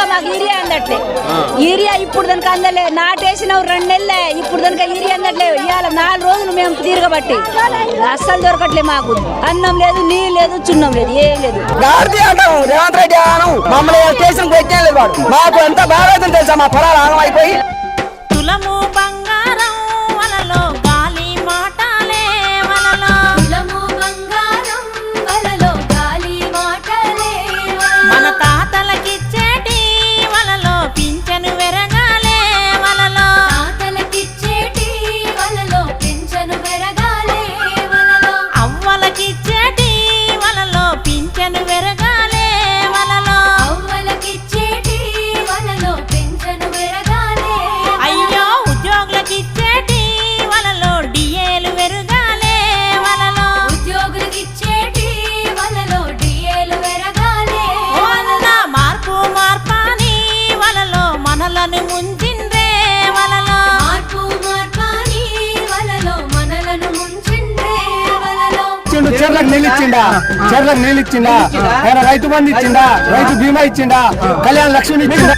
కనుక మాకు urea అందట్లే. Urea ఇప్పుడు కనుక అందలే నాటేసిన రెండు నెలలే ఇప్పుడు కనుక ఈరియా అందట్లే. ఇవాళ నాలుగు రోజులు మేము తిరగబట్టి అస్సలు దొరకట్లే మాకు. అన్నం లేదు నీళ్ళు లేదు చున్నం లేదు ఏం లేదు. రేవంత్ రెడ్డి మమ్మల్ని స్టేషన్ పెట్టలేదు వాడు. మాకు ఎంత బాగా తెలుసా? మా పొలాలు ఆగం అయిపోయి తులము చెర్లకు నీళ్ళు ఇచ్చిండా? చెర్లకు నీళ్ళు ఇచ్చిండా? ఆయన రైతు బంధు ఇచ్చిండా? రైతు బీమా ఇచ్చిండా? కళ్యాణ లక్ష్మి ఇచ్చిండా?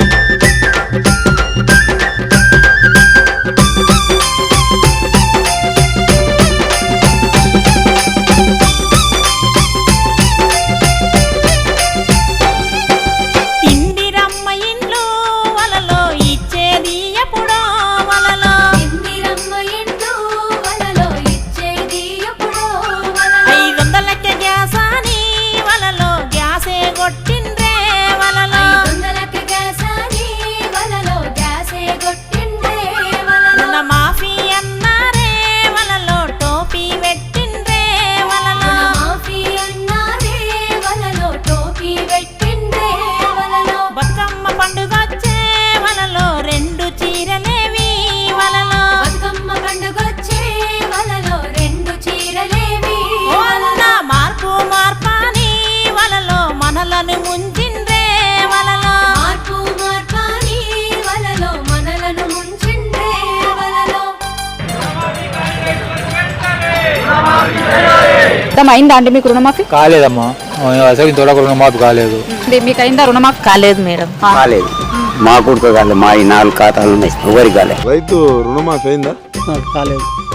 అయిందా అండి మీకు రుణమాఫీ? కాలేదమ్మా. అసలు ఇంతవరకు రుణమాఫీ కాలేదు. మీకు అయిందా రుణమాఫీ? కాలేదు మేడం. కాలేదు. మా కొడుకు కాలేదు మా ఈ నాలుగు ఖాతాలు ఉన్నాయి. ఎవరికి కాలేదు? రైతు రుణమాఫీ అయిందా? కాలేదు.